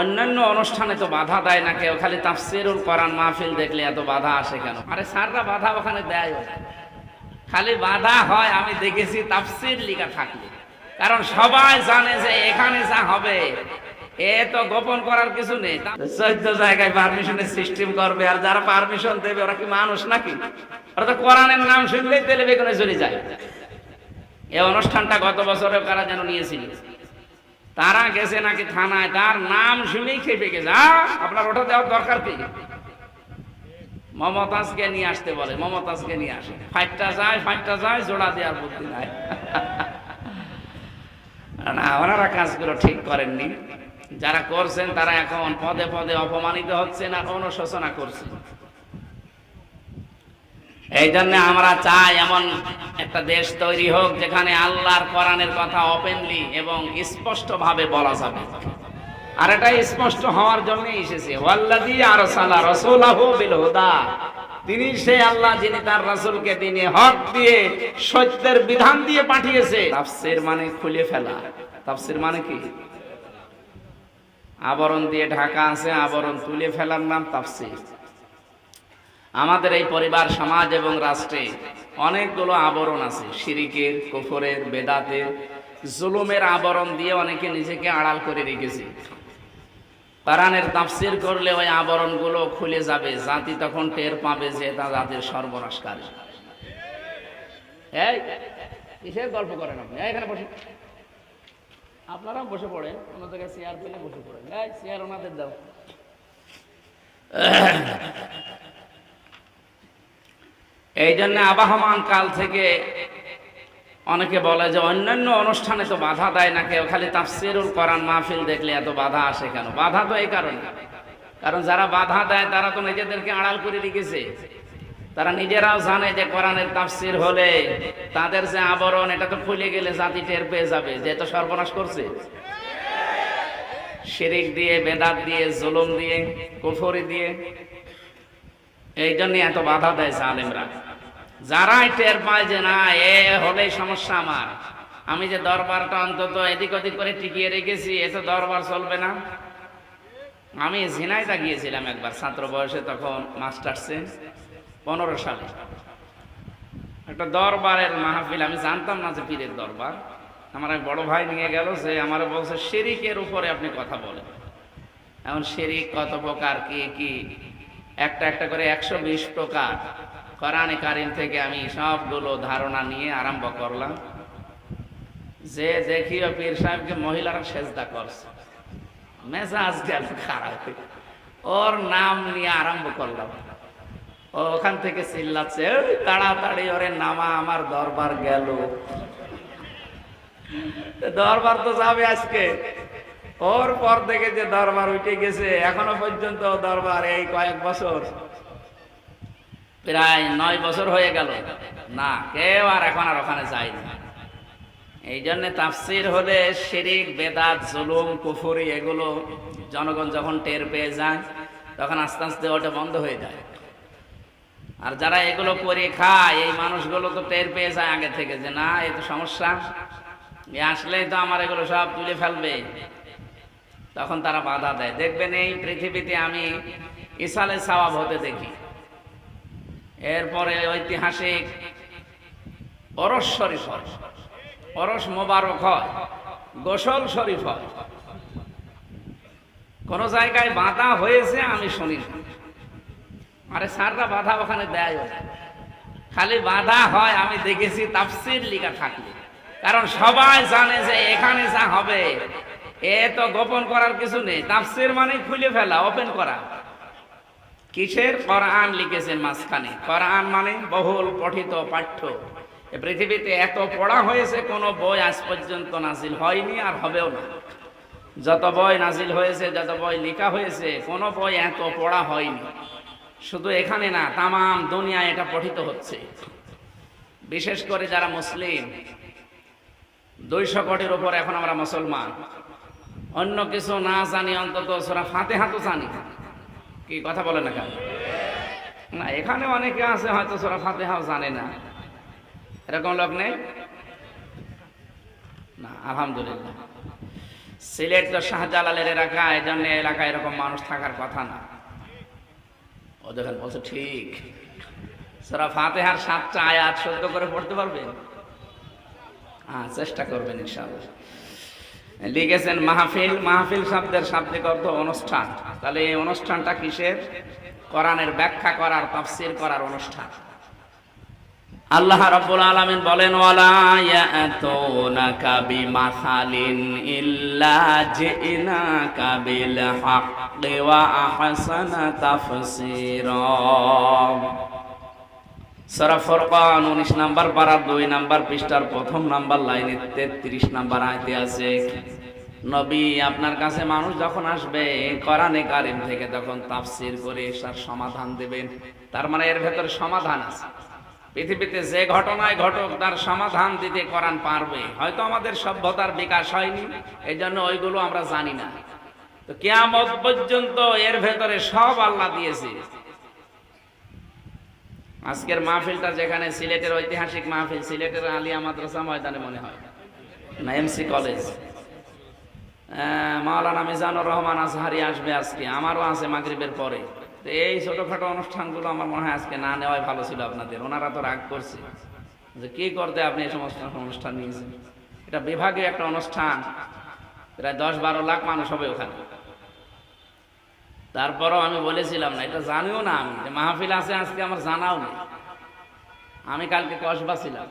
অন্যান্য অনুষ্ঠানে তো বাধা দেয় না কেউ, খালি তাফসিরুল কোরআন মাহফিল দেখলে এত বাধা আসে কেন? আরে স্যাররা বাধা ওখানে দেয় খালি বাধা হয়, আমি দেখেছি তাফসির লিখা থাকলে। কারণ সবাই জানে যে এখানে যা হবে, এ তো গোপন করার কিছু নেই। চোদ্দ জায়গায় পারমিশনের সিস্টেম করবে, আর যারা পারমিশন দেবে, ওরা কি মানুষ নাকি? ওরা তো কোরআনের নাম শুনলেই তেলে বেগুনে চলে যায়। এই অনুষ্ঠানটা গত বছরে কারা যেন নিয়েছিল? তারা গেছে নাকি থানায় তার নাম শুনেই খেপে গেছে। আ, আপনার ওটা দেওয়ার দরকার কি? মমতাজকে নিয়ে আসতে বলে মমতাজকে নিয়ে আসে। ফাইটটা যায় ফাইটটা যায় জোড়া দেওয়ার বুদ্ধি নাই। না ওনারা কাজগুলো ঠিক করেননি। যারা করছেন তারা এখন পদে পদে অপমানিত হচ্ছেন আর অনুশোচনা করছেন এই জন্য আমরা চাই এমন একটা দেশ তৈরি হোক যেখানে আল্লাহর কোরআনের কথা ওপেনলি এবং স্পষ্ট ভাবে বলা যাবে। আর এটা স্পষ্ট হওয়ার জন্য এসেছে। ওয়াল্লাযী আরসালা রাসূলাহু বিল হুদা তিনি সেই আল্লাহ যিনি তার রাসূলকে তিনি হক দিয়ে সত্যের বিধান দিয়ে পাঠিয়েছে। তাফসীর মানে খুলে ফেলা। তাফসীর মানে কি? আবরণ দিয়ে ঢাকা আছে, আবরণ তুলে ফেলার নাম তাফসীর। আমাদের এই পরিবার, সমাজ এবং রাষ্ট্রে অনেকগুলো আবরণ আছে। শিরিকের, কুফরের, বেদাতের জুলুমের আবরণ দিয়ে অনেকে নিজেকে আড়াল করে রেখেছে। কোরআনের তাফসির করলে ওই আবরণগুলো খুলে যাবে, জাতি তখন টের পাবে যে তা জাতির সর্বনাশকারী গল্প করেন আপনি? এখানে বসে আপনারা বসে পড়েন কোনো জায়গায় চেয়ার পেলে বসে পড়েন। চেয়ার ওনাদের দাও। এই জন্য আবাহমান কাল থেকে অনেকে বলে যে অন্যান্য অনুষ্ঠানে তো বাধা দেয় না কেউ, খালি তাফসিরুল কোরআন মাহফিল দেখলে এত বাধা আসে কেন? বাধা তো এই কারণে। কারণ যারা বাধা দেয়, তারা তো নিজেদেরকে আড়াল করে রেখেছে। তারা নিজেরাও জানে যে কোরআনের তাফসির হলে তাদের যে আবরণ, এটা তো খুলে গেলে জাতি টের পেয়ে যাবে, যে তো সর্বনাশ করছে। শিরিক দিয়ে, বেদাত দিয়ে, জুলুম দিয়ে, কুফরি দিয়ে এই জন্য এত বাধা দেয় জালেমরা। যারাই টের পায় যে না, এ হলেই সমস্যা আমার। আমি যে দরবারটা অন্তত এদিক ওদিক করে টিকিয়ে রেখেছি, এ তো দরবার চলবে না। আমি ঝিনাইদা গিয়েছিলাম একবার, ছাত্র বয়সে তখন মাস্টার্সে পনেরো সালে। একটা দরবারের মাহফিল, আমি জানতাম না যে পীরের দরবার। আমার এক বড় ভাই নিয়ে গেল যে আমার বলছে, শেরিকের উপরে আপনি কথা বলেন। এখন শেরিক কত প্রকার, কি কি? একটা একটা করে একশো বিশ প্রকার। কোরআনে কারিম থেকে আমি সবগুলো ধারণা নিয়ে আরম্ভ করলাম। যে দেখিও পীর সাহেবকে মহিলারা সেজদা করছে। মেজাজ গেল খারাপ। ওর নাম নিয়ে আরম্ভ করলাম। ওখান থেকে চিল্লাচ্ছে "এই, তাড়াতাড়ি ওরে নামা আমার দরবার গেল। দরবার তো যাবে আজকে। ওর পর থেকে যে দরবার উঠে গেছে এখনও পর্যন্ত দরবার এই কয়েক বছর। প্রায় নয় বছর হয়ে গেল। না, কেউ আর এখন আর ওখানে যায়নি। এই জন্যে তাফসির হলে শিরিক, বেদাত, জুলুম, কুফুরি এগুলো জনগণ যখন টের পেয়ে যায়, তখন আস্তে আস্তে ওটা বন্ধ হয়ে যায়। আর যারা এগুলো করে খায়, এই মানুষগুলো তো টের পেয়ে যায় আগে থেকে যে, না এই তো সমস্যা। এ আসলেই তো আমার এগুলো সব তুলে ফেলবে। তখন তারা বাধা দেয়। দেখবেন এই পৃথিবীতে আমি ইসালে সওয়াব হতে দেখি। এরপরে ঐতিহাসিক অরস শরীফ হয়। অরস মোবারক হয়, গোসল শরীফ হয়। কোন জায়গায় বাধা হয়েছে আমি শুনি আরে স্যাররা বাধা ওখানে দেয় খালি বাধা হয়, আমি দেখেছি তাফসির লিখা থাকলে। কারণ সবাই জানে যে এখানে যা হবে, এ তো গোপন করার কিছু নেই। তাফসির মানে খুলে ফেলা, ওপেন করা। কিসের কোরআন লিখেছেন মাঝখানে? কোরআন মানে বহুল পঠিত পাঠ্য। পৃথিবীতে এত পড়া হয়েছে, কোনো বই আজ পর্যন্ত নাজিল হয়নি আর হবেও না। যত বই নাজিল হয়েছে, যত বই লেখা হয়েছে, কোনো বই এত পড়া হয়নি। শুধু এখানে না, তামাম দুনিয়ায় এটা পঠিত হচ্ছে। বিশেষ করে যারা মুসলিম, দুইশো কোটির উপর এখন আমরা মুসলমান। অন্য কিছু না জানি, অন্তত সোরা ফাতে হাতও জানি। কি কথা বলে না কেন? না, এখানে অনেকে আছে হয়তো সোরা ফাতেহাও জানে না। এরকম লোক নেই? না, আলহামদুলিল্লাহ। সিলেট তো শাহজালালের এলাকা এই জন্য এলাকায় এরকম মানুষ থাকার কথা না। ও দেখেন, বলছে ঠিক। সারা ফাতেহার সাতটা আয়াত সহ্য করে পড়তে পারবেন? হ্যাঁ চেষ্টা করবেন ইনশাআল্লাহ। লিখেছেন মাহফিল মাহফিল শব্দের শাব্দিক অর্থ অনুষ্ঠান। তাহলে এই অনুষ্ঠানটা কিসের? কোরআনের ব্যাখ্যা করার, তাফসীর করার অনুষ্ঠান। আল্লাহ রাব্বুল আলামিন বলেন, ওয়ালা ইল্লা সূরা ফুরকান 19 নাম্বার 2 নাম্বার পৃষ্ঠার প্রথম নাম্বার লাইনে 33 নাম্বার আয়াতে আছে, নবী আপনার কাছে মানুষ যখন আসবে, কোরআনে কারিম থেকে তখন তাফসীর করে তার সমাধান দেবেন। তার মানে এর ভেতরে সমাধান আছে। পৃথিবীতে যে ঘটনায় ঘটক, তার সমাধান দিতে করান পারবে। হয়তো আমাদের সভ্যতার বিকাশ হয়নি এই জন্য ওইগুলো আমরা জানি না। তো কেয়ামত পর্যন্ত এর ভেতরে সব আল্লাহ দিয়েছে। আজকের মাহফিলটা যেখানে সিলেটের ঐতিহাসিক মাহফিল, সিলেটের আলিয়া মাদ্রাসা ময়দানে মনে হয়। না M C college Maulana Mizanur Rahman Azhari আসবে আজকে, আমারও আছে মাগরিবের পরে। তো এই ছোটোখাটো অনুষ্ঠানগুলো আমার মনে হয় আজকে না নেওয়াই ভালো ছিল আপনাদের। ওনারা তো রাগ করছে যে কী করতে আপনি এই সমস্ত অনুষ্ঠান নিয়েছেন। এটা বিভাগীয় একটা অনুষ্ঠান, প্রায় দশ বারো লাখ মানুষ হবে ওখানে। তারপরও আমি বলেছিলাম না, এটা জানিও না আমি, যে মাহফিল আছে আজকে আমার জানাও নেই। আমি কালকে কসবা ছিলাম।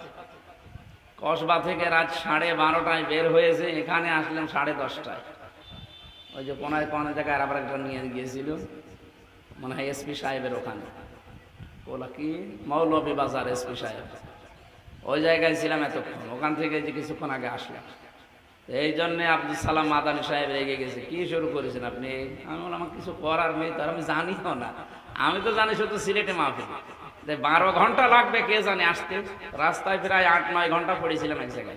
কসবা থেকে রাত সাড়ে বারোটায় বের হয়েছে, এখানে আসলাম সাড়ে দশটায়। ওই যে কোনায় কোনো জায়গায় আবার একটা নিয়ে গিয়েছিল, মনে হয় এসপি সাহেবের ওখানে। ওলা কি? মৌলভী বাজার এসপি সাহেব। ওই জায়গায় ছিলাম এতক্ষণ, ওখান থেকে যে কিছুক্ষণ আগে আসলাম। এই জন্যে আব্দুল সালাম মাদানি সাহেব রেগে গেছে। কি শুরু করেছেন আপনি? আমি বললাম আমার কিছু করার নেই তার আমি জানিও না। আমি তো জানি শুধু সিলেটে যে বারো ঘণ্টা লাগবে, কে জানে আসতে? রাস্তায় প্রায় আট, নয় ঘণ্টা পড়েছিলাম এক জায়গায়।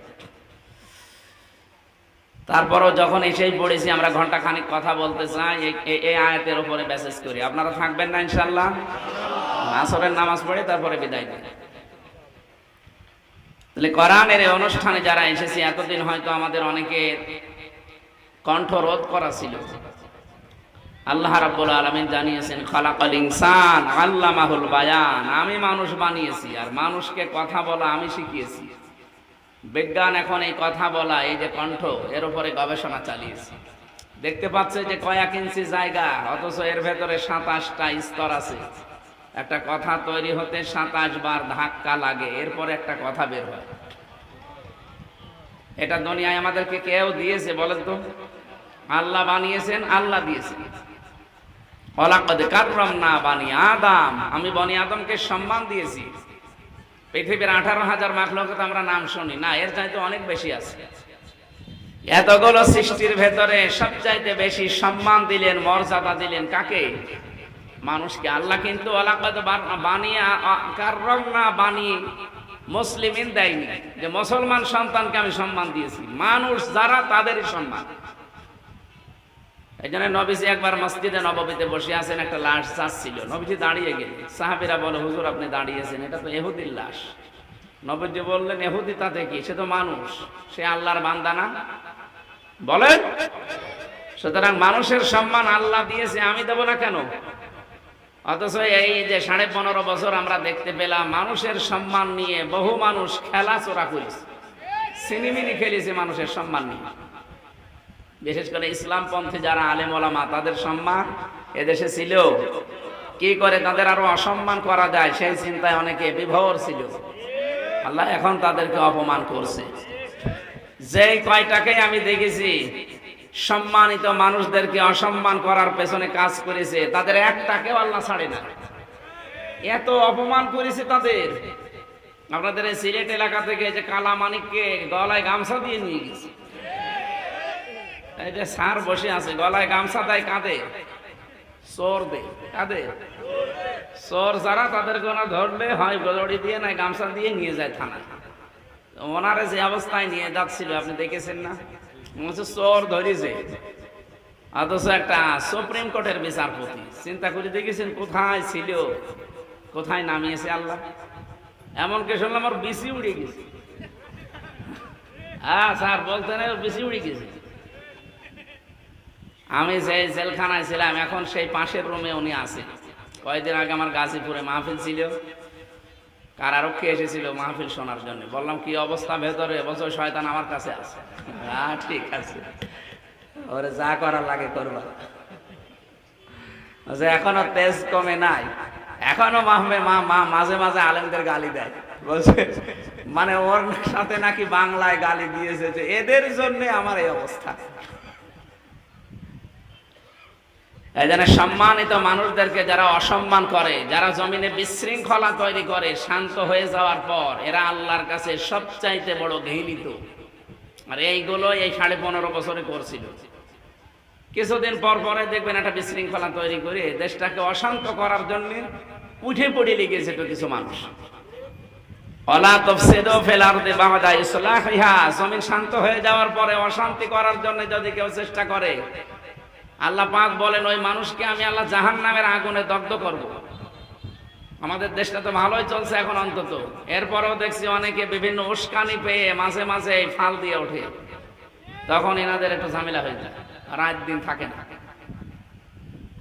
তারপরও যখন এসেই পড়েছি, আমরা ঘণ্টা খানিক কথা বলতে চাই এই- আয়াতের উপরে মেসেজ করি। আপনারা থাকবেন না ইনশাল্লাহ আসরের নামাজ পড়ে তারপরে বিদায় দিন তাহলে কোরআনের এই অনুষ্ঠানে যারা এসেছি, এতদিন হয়তো আমাদের অনেকের কণ্ঠ রোধ করা ছিল। আল্লাহ রাব্বুল আলামিন জানিয়েছেন, খালাকাল ইনসান আল্লামাহুল বায়ান। আমি মানুষ বানিয়েছি, আর মানুষকে কথা বলা আমি শিখিয়েছি। বিজ্ঞান এখন এই কথা বলা, এই যে কণ্ঠ, এর উপরে গবেষণা চালিয়েছে। দেখতে পাচ্ছে যে কয়েক ইঞ্চি জায়গা, অথচ এর ভেতরে সাতাশটা স্তর আছে। একটা কথা তৈরি হতে সাতাশ বার ধাক্কা লাগে, এরপরে একটা কথা বের হয়। এটা দুনিয়ায় আমাদেরকে কেউ দিয়েছে বলেন তো? আল্লাহ বানিয়েছেন, আল্লাহ দিয়েছেন। অলাকদ কাররম না বানি আদম, আমি বনি আদমকে সম্মান দিয়েছি। পৃথিবীর আঠারো হাজার মাখলোকে আমরা নাম শুনি। না, এর চাইতে অনেক বেশি আছে। এতগুলো সৃষ্টির ভেতরে সবচাইতে বেশি সম্মান দিলেন, মর্যাদা দিলেন কাকে? মানুষকে আল্লাহ কিন্তু বানিয়ে কাররম বানিয়ে মুসলিমিন দেয়নি। যে মুসলমান সন্তানকে আমি সম্মান দিয়েছি। মানুষ যারা, তাদেরই সম্মান। এই জন্য নবীজি একবার মসজিদে নববীতে বসে আছেন, একটা লাশ যাচ্ছিল। নবীজি দাঁড়িয়ে গেলেন। সাহাবিরা বলে, হুজুর, আপনি দাঁড়িয়েছেন। এটা তো এহুদির লাশ। নবীজি বললেন, এহুদি তাতে কি? সে তো মানুষ। সে আল্লাহর বান্দা না? বলেন, সুতরাং মানুষের সম্মান আল্লাহ দিয়েছে। আমি দেবো না কেন? অথচ এই যে সাড়ে পনেরো বছর আমরা দেখতে পেলাম, মানুষের সম্মান নিয়ে বহু মানুষ খেলা চোরা করেছে। সিনেমিনি খেলেছে মানুষের সম্মান নিয়ে। বিশেষ করে ইসলাম পন্থী যারা আলেম ওলামা, তাদের সম্মান এদেশে ছিল। কি করে তাদের আরও অসম্মান করা যায়, সেই চিন্তায় অনেকে বিভোর ছিল। আল্লাহ এখন তাদেরকে অপমান করছে। যেই কয়টাকেই আমি দেখেছি সম্মানিত মানুষদেরকে অসম্মান করার পেছনে কাজ করেছে। তাদের একটাকেও আল্লাহ ছাড়ে না। এত অপমান করেছে তাদের। আপনাদের এই সিলেট এলাকা থেকে যে কালা মানিককে গলায় গামছা দিয়ে নিয়ে গেছে। যে সার বসে আছে, গলায় গামছা দেয়, কাঁদে। চোর দে, কাঁদে। চোর যারা তাদের গোনা ধরলে হয় গজড়ি দিয়ে না গামছা দিয়ে নিয়ে যায় থানা ওনারে যে অবস্থায় নিয়ে যাচ্ছিল, আপনি দেখেছেন না? মনে চোর ধরেছে অথচ একটা সুপ্রিম কোর্টের বিচারপতি, চিন্তা করে দেখেছেন কোথায় ছিল, কোথায় নামিয়েছে আল্লাহ? এমনকি শুনলাম আমার বিসি উড়ে গেছে। হ্যাঁ স্যার, বলতেন বিসি উড়ে গেছে। আমি যে জেলখানায় ছিলাম, এখন সেই পাশের রুমে উনি আছে কয়েকদিন আগে আমার গাজীপুরে মাহফিল ছিল। কারারক্ষী এসেছিল মাহফিল শোনার জন্য? বললাম, কি অবস্থা ভেতরে? বছর শয়তান আমার কাছে আছে। হ্যাঁ ঠিক আছে। ওরে যা করার লাগে করবা। যে এখনও তেজ কমে নাই। এখনও মাহমে মা মা, মাঝে মাঝে আলেমদের গালি দেয়। বলছে মানে ওর সাথে নাকি বাংলায় গালি দিয়েছে যে, এদের জন্য আমার এই অবস্থা। এই জন্য সম্মানিত মানুষদেরকে যারা অসম্মান করে, যারা জমিনে বিশৃঙ্খলা তৈরি করে, শান্ত হয়ে যাওয়ার পর এরা আল্লাহর কাছে সবচাইতে বড় ঘৃণিত। আর এইগুলো এই সাড়ে পনেরো বছরে করছিল। কিছুদিন পর পরে দেখবেন একটা বিশৃঙ্খলা তৈরি করে দেশটাকে অশান্ত করার জন্য উঠে পড়ে লেগেছে তো কিছু মানুষ। অলা তফসিদু ফিল আরদি বা'দা ইসলাহিহা। জমিন শান্ত হয়ে যাওয়ার পরে অশান্তি করার জন্য যদি কেউ চেষ্টা করে আল্লাহ পাক বলেন, ওই মানুষকে আমি আল্লাহ জাহান্নামের আগুনে দগ্ধ করব। আমাদের দেশটা তো ভালোই চলছে এখন অন্তত। এরপরেও দেখছি অনেকে বিভিন্ন উস্কানি পেয়ে মাঝে মাঝে ফাল দিয়ে ওঠে। তখন এনাদের একটু ঝামেলা হয়ে যায়, রাত দিন থাকে না।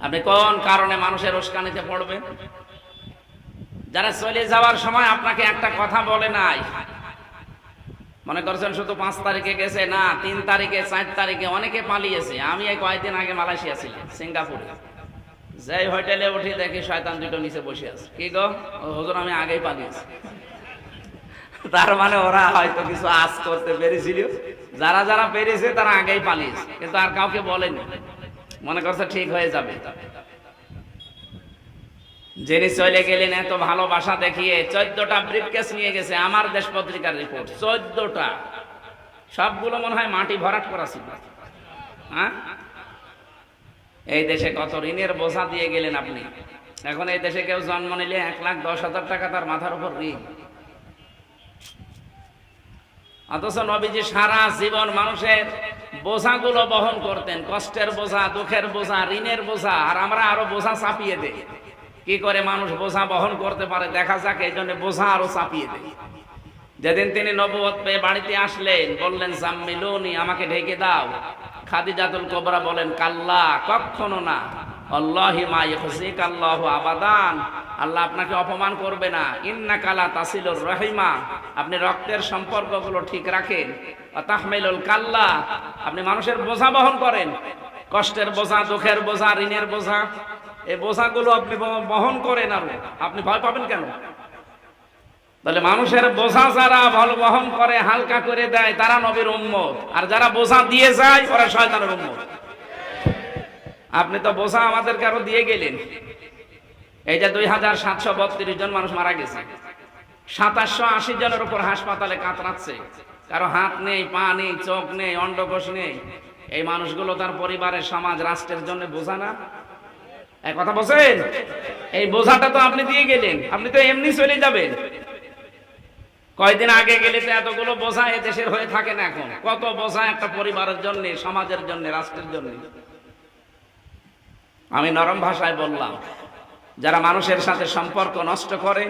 আপনি কোন কারণে মানুষের উস্কানিতে পড়বেন? যারা চলে যাওয়ার সময় আপনাকে একটা কথা বলে নাই মনে করছেন শুধু পাঁচ তারিখে গেছে? না, তিন তারিখে, চার তারিখে অনেকে পালিয়েছে। আমি এই কয়েকদিন আগে মালয়েশিয়া ছিলাম, সিঙ্গাপুরে। যেই হোটেলে উঠি দেখি শয়তান দুটো নিচে বসে আছে। কি গো? হুজুর, আমি আগেই পালিয়েছি। তার মানে ওরা হয়তো কিছু আজ করতে পেরেছিল। যারা যারা পেরেছে তারা আগেই পালিয়েছে। কিন্তু আর কাউকে বলেনি। মনে করছে ঠিক হয়ে যাবে। যিনি চলে গেলেন এত ভালোবাসা দেখিয়ে চোদ্দটা ব্রিফকেস নিয়ে গেছে আমার দেশ পত্রিকার রিপোর্ট চোদ্দটা। সবগুলো মনে হয় মাটি ভরাট করা ছিল। হ্যাঁ? এই দেশে কত ঋণের বোঝা দিয়ে গেলেন আপনি? এখন এই দেশে কেউ জন্ম নিলে এক লাখ দশ হাজার টাকা তার মাথার উপর ঋণ। অথচ নবীজি সারা জীবন মানুষের বোঝাগুলো বহন করতেন, কষ্টের বোঝা, দুঃখের বোঝা, ঋণের বোঝা, আর আমরা আরও বোঝা চাপিয়ে দেই। কি করে মানুষ বোঝা বহন করতে পারে? দেখা যাক, এই জন্য বোঝা আরও চাপিয়ে দেয় যেদিন তিনি নবত পেয়ে বাড়িতে আসলেন, বললেন, জাম্মিলুনি, আমাকে ঢেকে দাও। খাদিজাতুল কোবরা বলেন, কাল্লা কখনো না। আল্লাহি আপনাকে অপমান করবে না। ইন্না কালা তাসিলুর রহিমা। আপনি রক্তের সম্পর্কগুলো ঠিক রাখেন। কাল্লা, আপনি মানুষের বোঝা বহন করেন। কষ্টের বোঝা, দুঃখের বোঝা, ঋণের বোঝা। এই বোঝাগুলো আপনি বহন করেন আরও আপনি ভয় পাবেন কেন? তাহলে মানুষের বোঝা যারা ভালো বহন করে, হালকা করে দেয়, তারা নবীর উম্মত। আর যারা বোঝা দিয়ে যায়, ওরা শয়তানের উম্মত। আপনি তো বোঝা আমাদেরকে আরও দিয়ে গেলেন। এই যে দুই হাজার সাতশো বত্রিশ জন মানুষ মারা গেছে। সাতাশশো আশি জনের উপর হাসপাতালে কাতরাচ্ছে কারও হাত নেই, পা নেই, চোখ নেই, অন্ডকোষ নেই। এই মানুষগুলো তার পরিবারের, সমাজ, রাষ্ট্রের জন্য বোঝা না। কথা বলছেন? এই বোঝাটা তো আপনি দিয়ে গেলেন। আপনি তো এমনি চলে যাবেন। কয়দিন আগে গেলে তো এতগুলো বোঝা এ দেশের হয়ে থাকে না এখন। কত বোঝা একটা পরিবারের জন্য, সমাজের জন্য, রাষ্ট্রের জন্য। আমি নরম ভাষায় বললাম, যারা মানুষের সাথে সম্পর্ক নষ্ট করে,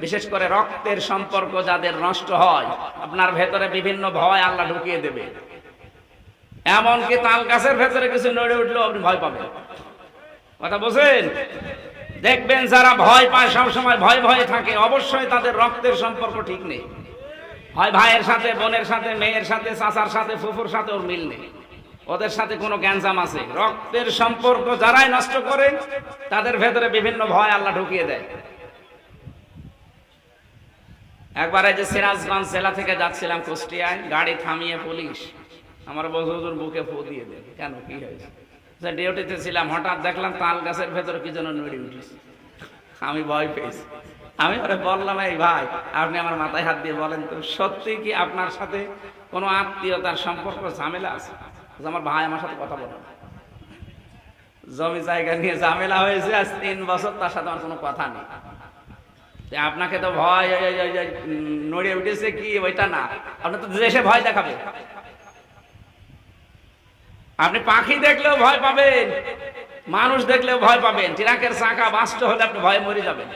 বিশেষ করে রক্তের সম্পর্ক যাদের নষ্ট হয়, আপনার ভেতরে বিভিন্ন ভয় আল্লাহ ঢুকিয়ে দেবে। এমনকি তাল গাছের ভেতরে কিছু নড়ে উঠলেও আপনি ভয় পাবেন। কথা বলছেন? দেখবেন যারা ভয় পায়, সবসময় ভয় ভয়ে থাকে, অবশ্যই তাদের রক্তের সম্পর্ক ঠিক নেই। হয় ভাইয়ের সাথে, বোনের সাথে, মেয়ের সাথে, চাচার সাথে, ফুফুর সাথে ওর মিল নেই। ওদের সাথে কোনো গ্যাঞ্জাম আছে। রক্তের সম্পর্ক যারাই নষ্ট করে তাদের ভেতরে বিভিন্ন ভয় আল্লাহ ঢুকিয়ে দেয়। একবার এই যে সিরাজগঞ্জ জেলা থেকে যাচ্ছিলাম কুষ্টিয়ায়, গাড়ি থামিয়ে পুলিশ আমার বজুর বুকে ফু দিয়ে দেয়। কেন কি হয়েছে? যে ডিউটিতে ছিলাম হঠাৎ দেখলাম তাল গাছের ভেতরে কি যেন নড়ে উঠেছে। আমি ভয় পেয়েছি। আমি ওরে বললাম এই ভাই আপনি আমার মাথায় হাত দিয়ে বলেন তো সত্যি কি আপনার সাথে কোনো আত্মীয়তার সম্পর্ক ঝামেলা আছে? আমার ভাই আমার সাথে কথা বলে জমি জায়গা নিয়ে ঝামেলা হয়েছে আজ তিন বছর তার সাথে আমার কোনো কথা নেই। আপনাকে তো ভয় ওই- ওই- ওই- ওই, উম, নড়ে উঠেছে কি? ওইটা না। আপনি তো দেশে ভয় দেখাবে আপনি পাখি দেখলেও ভয় পাবেন, মানুষ দেখলেও ভয় পাবেন। ট্রাকের চাকা বাস্ট হলে আপনি ভয় মরে যাবেন।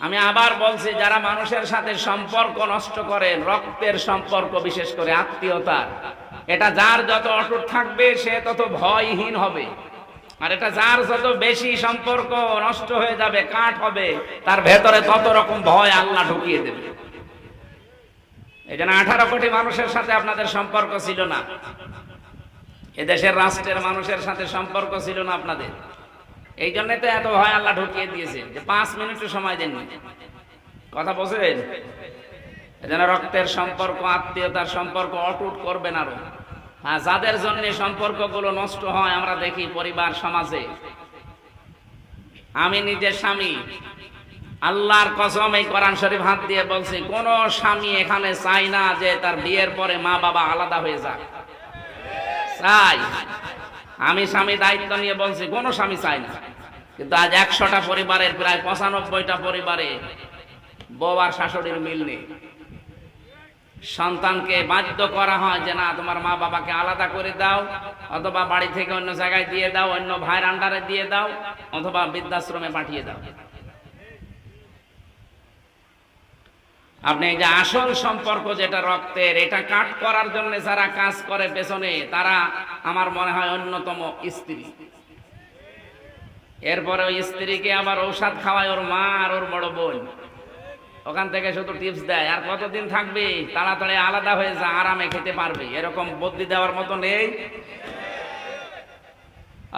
আমি আবার বলছি, যারা মানুষের সাথে সম্পর্ক নষ্ট করেন, রক্তের সম্পর্ক বিশেষ করে আত্মীয়তার, এটা যার যত অটুট থাকবে, সে তত ভয়হীন হবে। আর এটা যার যত বেশি সম্পর্ক নষ্ট হয়ে যাবে, কাঠ হবে, তার ভেতরে তত রকম ভয় আল্লাহ ঢুকিয়ে দেবে। এই জন্য আঠারো কোটি মানুষের সাথে আপনাদের সম্পর্ক ছিল না। এদেশের রাষ্ট্রের মানুষের সাথে সম্পর্ক ছিল না আপনাদের। এই জন্য তো এত ভয় আল্লাহ ঢুকিয়ে দিয়েছে যে পাঁচ মিনিটও সময় দেননি। কথা বোঝেন এজন্য রক্তের সম্পর্ক, আত্মীয়তার সম্পর্ক অটুট করবেন আরও। হ্যাঁ যাদের জন্য সম্পর্কগুলো নষ্ট হয়, আমরা দেখি পরিবার, সমাজে। আমি নিজের স্বামী, আল্লাহর কসম এই কোরআন শরীফ হাত দিয়ে বলছি, কোন স্বামী এখানে চাই না যে তার বিয়ের পরে মা বাবা আলাদা হয়ে যাক। চাই। আমি স্বামী দায়িত্ব নিয়ে বলছি, কোনো স্বামী চাই না। কিন্তু আজ একশোটা পরিবারের প্রায় পঁচানব্বইটা পরিবারে বউ আর শাশুড়ির মিল নেই। সন্তানকে বাধ্য করা হয় যে, না, তোমার মা বাবাকে আলাদা করে দাও, অথবা বাড়ি থেকে অন্য জায়গায় দিয়ে দাও, অন্য ভাইয়ের আন্ডারে দিয়ে দাও, অথবা বৃদ্ধাশ্রমে পাঠিয়ে দাও। আপনি যে আসল সম্পর্ক যেটা রক্তের, এটা কাট করার জন্য যারা কাজ করে পেছনে, তারা আমার মনে হয় অন্যতম স্ত্রী। এরপরে ওই স্ত্রীকে আবার ঔষধ খাওয়ায় ওর মা আর ওর বড় বোন। ওখান থেকে শুধু টিপস দেয়, আর কতদিন থাকবে? তাড়াতাড়ি আলাদা হয়ে যা, আরামে খেতে পারবে। এরকম বদলি দেওয়ার মতো নেই।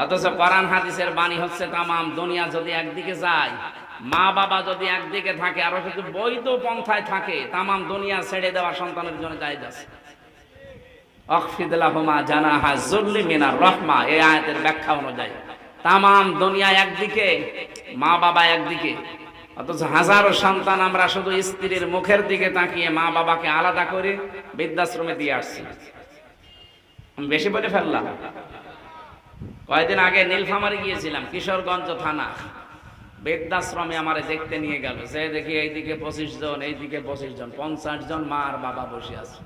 অথচ কোরআন হাদিসের বাণী হচ্ছে, তামাম দুনিয়া যদি একদিকে যায় মা বাবা যদি একদিকে থাকে, আরও যদি বৈধ পন্থায় থাকে, তামাম দুনিয়া ছেড়ে দেওয়া সন্তানের জন্য আয়াতের ব্যাখ্যা অনুযায়ী। তামাম দুনিয়া একদিকে, মা বাবা একদিকে। হাজারো সন্তান আমরা শুধু স্ত্রীর মুখের দিকে তাকিয়ে মা বাবাকে আলাদা করে বৃদ্ধাশ্রমে দিয়ে আসছি। বেশি বলে ফেললাম। কয়েকদিন আগে নীলফামারি গিয়েছিলাম, কিশোরগঞ্জ থানা। বৃদ্ধাশ্রমে আমারে দেখতে নিয়ে গেল। সে দেখি এইদিকে পঁচিশ জন, এইদিকে পঁচিশ জন, পঞ্চাশ জন মা আর বাবা বসে আছে।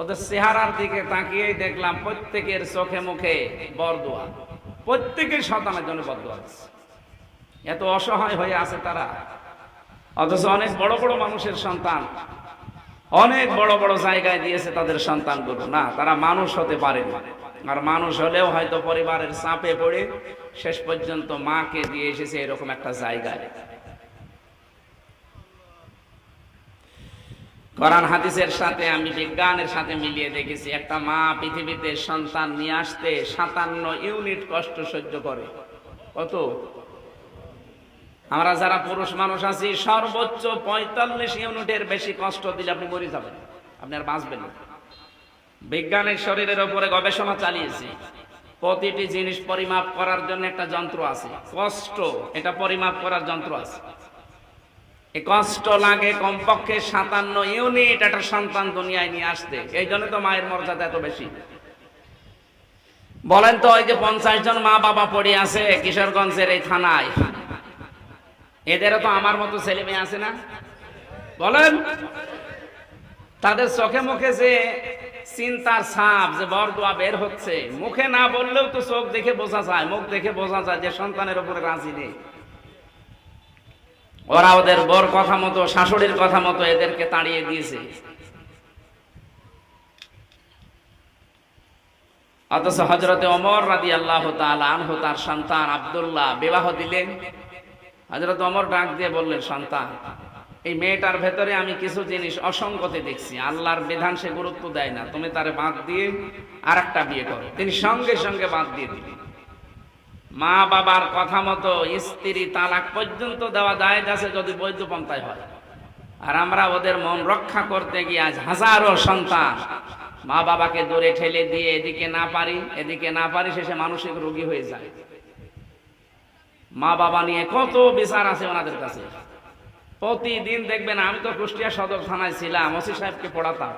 ওদের চেহারার দিকে তাকিয়েই দেখলাম প্রত্যেকের চোখে মুখে বরদোয়া। প্রত্যেকের সন্তানের জন্য বরদোয়া আছে। এত অসহায় হয়ে আছে তারা। অথচ অনেক বড় বড় মানুষের সন্তান, অনেক বড় বড় জায়গায় দিয়েছে তাদের সন্তানগুলো। না, তারা মানুষ হতে পারে আর মানুষ হলেও হয়তো পরিবারের চাপে পড়ে, শেষ পর্যন্ত মাকে দিয়ে এসেছে এরকম একটা জায়গায়। কোরআন হাদিসের সাথে আমি বিজ্ঞানের সাথে মিলিয়ে দেখেছি, একটা মা পৃথিবীতে সন্তান নিয়ে আসতে সাতান্ন ইউনিট কষ্ট সহ্য করে। কত? আমরা যারা পুরুষ মানুষ আছি, সর্বোচ্চ পঁয়তাল্লিশ ইউনিটের বেশি কষ্ট দিলে আপনি মরে যাবেন, আপনি আর বাঁচবেন না। বিজ্ঞানের শরীরের উপরে গবেষণা চালিয়েছি। প্রতিটি জিনিস পরিমাপ করার জন্য একটা যন্ত্র আছে। কষ্ট, এটা পরিমাপ করার যন্ত্র আছে। কষ্ট লাগে কমপক্ষে সাতান্ন ইউনিট একটা সন্তান দুনিয়ায় নিয়ে আসতে। এই জন্য তো মায়ের মর্যাদা এত বেশি। বলেন তো, ওই যে পঞ্চাশ জন মা বাবা পড়ে আছে কিশোরগঞ্জের এই থানায়, এদেরও তো আমার মতো ছেলে মেয়ে আছে না? বলেন, তাদের চোখে মুখে যে চিন্তার ছাপ যে বরদোয়া বের হচ্ছে। মুখে না বললেও তো চোখ দেখে বোঝা যায়, মুখ দেখে বোঝা যায় যে সন্তানের উপরে রাজি নেই। ওরা ওদের বর কথা মতো, শাশুড়ির কথা মতো এদেরকে তাড়িয়ে দিয়েছে। অথচ হজরতে অমর রাদি আল্লাহ আনহু তার সন্তান আবদুল্লাহ বিবাহ দিলেন। হজরত অমর ডাক দিয়ে বললেন, সন্তান এই মেয়েটার ভেতরে আমি কিছু জিনিস অসঙ্গতি দেখছি। আল্লাহর বিধান সে গুরুত্ব দেয় না। তুমি তারে বাদ দিয়ে আর একটা বিয়ে করো। তিনি সঙ্গে সঙ্গে বাদ দিয়ে দিলেন। মা বাবার কথা মতো স্ত্রী তালাক পর্যন্ত দেওয়া যায় যাচ্ছে যদি বৈধ পন্থায় হয়। আর আমরা ওদের মন রক্ষা করতে গিয়ে আজ হাজারো সন্তান মা বাবাকে দূরে ঠেলে দিয়ে এদিকে না পারি, এদিকে না পারি, শেষে মানসিক রোগী হয়ে যায়। মা বাবা নিয়ে কত বিচার আছে ওনাদের কাছে। প্রতিদিন দেখবেন, আমি তো কুষ্টিয়া সদর থানায় ছিলাম, ওসি সাহেবকে পড়াতাম।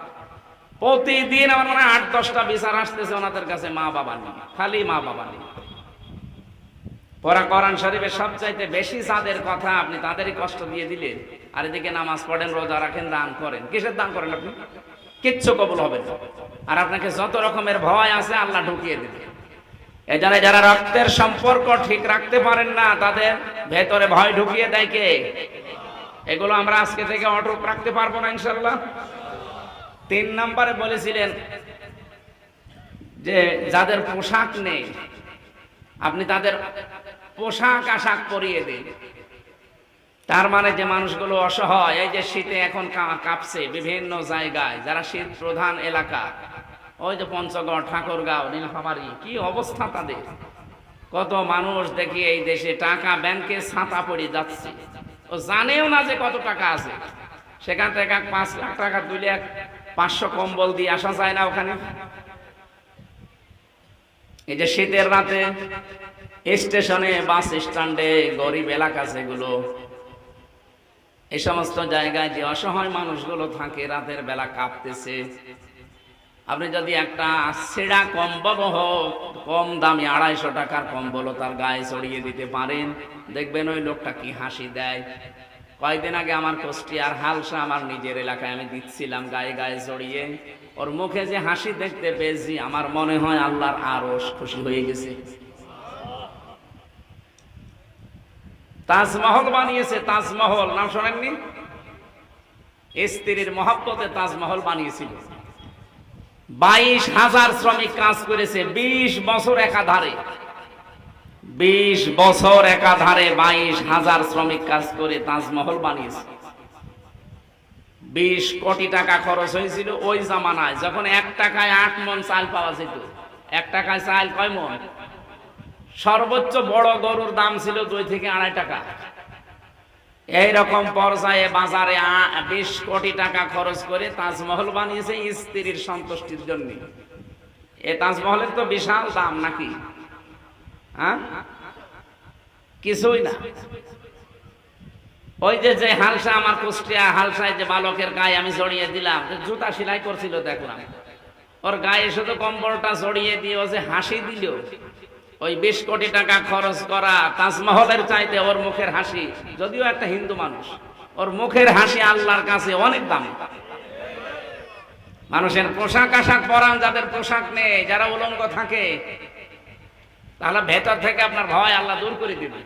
প্রতিদিন আমার মনে আট, দশটা বিচার আসতেছে ওনাদের কাছে, মা বাবা নিয়ে, খালি মা বাবা নিয়ে। পড়া কোরআন শরীফের সবচাইতে বেশি যাদের কথা আপনি তাদেরই কষ্ট দিয়ে দিলেন, আর এদিকে নামাজ পড়েন, রোজা রাখেন, দান করেন। কিসের দান করেন আপনি? কিচ্ছু কবুল হবে আর আপনাকে যত রকমের ভয় আছে আল্লাহ ঢুকিয়ে দেবে। যারা রক্তের সম্পর্ক ঠিক রাখতে পারেন না, তাদের ভেতরে ভয় ঢুকিয়ে দেয় কে? এগুলো আমরা আজকে থেকে অটুক রাখতে পারব না ইনশাল্লাহ তিন নম্বরে বলেছিলেন যে যাদের পোশাক নেই, আপনি তাদের পোশাক আশাক পরিয়ে দিন। তার মানে যে মানুষগুলো অসহায়, এই যে শীতে এখন কাঁপছে বিভিন্ন জায়গায়, যারা শীত প্রধান এলাকা, ওই যে পঞ্চগড়, ঠাকুরগাঁও, নীলফামারী, কি অবস্থা তাদের? কত মানুষ দেখি এই দেশে টাকা ব্যাংকে ছাতা পড়ে যাচ্ছে। ও জানেও না যে কত টাকা আছে। সেখান থেকে পাঁচ লাখ টাকা তুলে পাঁচশো কম্বল দিয়ে আসা যায় না ওখানে। এই যে শীতের রাতে স্টেশনে, বাস স্ট্যান্ডে, গরিব এলাকা সেগুলো এই সমস্ত জায়গায় যে অসহায় মানুষগুলো থাকে, রাতের বেলা কাঁপতেছে। আপনি যদি একটা ছেঁড়া কম্বল হোক, কম দামি আড়াইশো টাকার কম্বলও তার গায়ে চড়িয়ে দিতে পারেন। দেখবেন ওই লোকটা কি হাসি দেয়। কয়েকদিন আগে আমার কুষ্টিয়ার হালসা আমার নিজের এলাকায় আমি দিচ্ছিলাম গায়ে গায়ে জড়িয়ে ওর মুখে যে হাসি দেখতে পেয়েছি, আমার মনে হয় আল্লাহর আরও খুশি হয়ে গেছে। তাজমহল বানিয়েছে, তাজমহল। নাম শোনেননি? স্ত্রীর মহাব্বতে তাজমহল বানিয়েছিল। বাইশ হাজার শ্রমিক কাজ করেছে, বিশ বছর একাধারে। বিশ বছর একাধারে বাইশ হাজার শ্রমিক কাজ করে তাজমহল বানিয়েছে। বিশ কোটি টাকা খরচ হয়েছিল ওই জামানায়, যখন এক টাকায় আট মন চাল পাওয়া যেত। এক টাকায় চাল কয় মন? সর্বোচ্চ বড় গরুর দাম ছিল দুই থেকে আড়াই টাকা। এই রকম পর্যায়ে বাজারে বিশ কোটি টাকা খরচ করে তাজমহল বানিয়েছে স্ত্রীর সন্তুষ্টির জন্য। এ তাজমহলের তো বিশাল দাম নাকি? হ্যাঁ কিছুই না। ওই যে যে হালসা আমার কুষ্টিয়া, হালসায় যে বালকের গায়ে আমি জড়িয়ে দিলাম জুতা সেলাই করছিল দেখলাম। ওর গায়ে শুধু কম্বলটা জড়িয়ে দিয়ে ও যে হাসি দিল। ওই বিশ কোটি টাকা খরচ করা তাজমহলের চাইতে ওর মুখের হাসি, যদিও একটা হিন্দু মানুষ, ওর মুখের হাসি আল্লাহর কাছে অনেক দাম। মানুষের পোশাক আশাক পরান যাদের পোশাক নেই, যারা উলঙ্গ থাকে, তাহলে ভেতর থেকে আপনার ভয় আল্লাহ দূর করে দিবে।